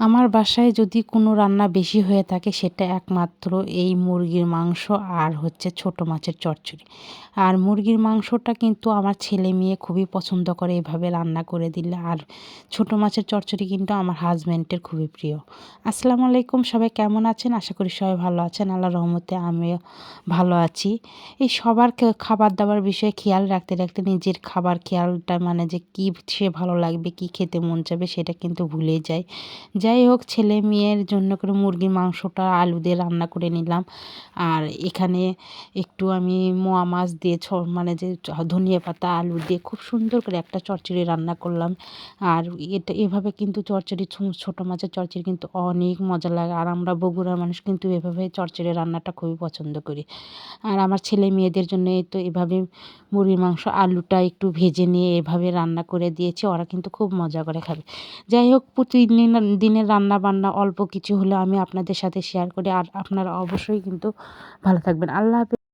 আমার বাসায় যদি কোনো রান্না বেশি হয়ে থাকে, সেটা একমাত্র এই মুরগির মাংস আর হচ্ছে ছোট মাছের চচ্চড়ি। আর মুরগির মাংসটা কিন্তু আমার ছেলে মেয়ে খুবই পছন্দ করে এভাবে রান্না করে দিলে। আর ছোট মাছের চচ্চড়ি কিন্তু আমার হাজব্যান্ডের খুবই প্রিয়। আসসালামু আলাইকুম, সবাই কেমন আছেন? আশা করি সবাই ভালো আছেন। আল্লাহ রহমতে আমিও ভালো আছি। এই সবার খাবার দাবার বিষয়ে খেয়াল রাখতে রাখতে নিজের খাবার খেয়ালটা মানে যে কী সে ভালো লাগবে, কি খেতে মন চাবে সেটা কিন্তু ভুলে যায় যাই হোক, ছেলে মেয়ের জন্য করে মুরগির মাংসটা, আলু দিয়ে রান্না করে নিলাম। আর এখানে একটু আমি মোয়া মাছ দিয়ে ছ মানে যে ধনিয়া পাতা, আলু দিয়ে খুব সুন্দর করে একটা চচ্চড়ি রান্না করলাম। আর এটা, এভাবে কিন্তু চচ্চড়ি ছোটো মাছের চচ্চড়ি কিন্তু অনেক মজা লাগে। আর আমরা বগুড়ার মানুষ কিন্তু এভাবে চচ্চড়ি রান্নাটা খুবই পছন্দ করি। আর আমার ছেলে মেয়েদের জন্য তো এভাবে মুরগির মাংস, আলুটা একটু ভেজে নিয়ে এভাবে রান্না করে দিয়েছি। ওরা কিন্তু খুব মজা করে খাবে। যাই হোক, প্রতিদিন দিনের রান্না বান্না অল্প কিছু হলে আমি আপনাদের সাথে শেয়ার করি। আর আপনারা অবশ্যই কিন্তু ভালো থাকবেন। আল্লাহ হাফেজ।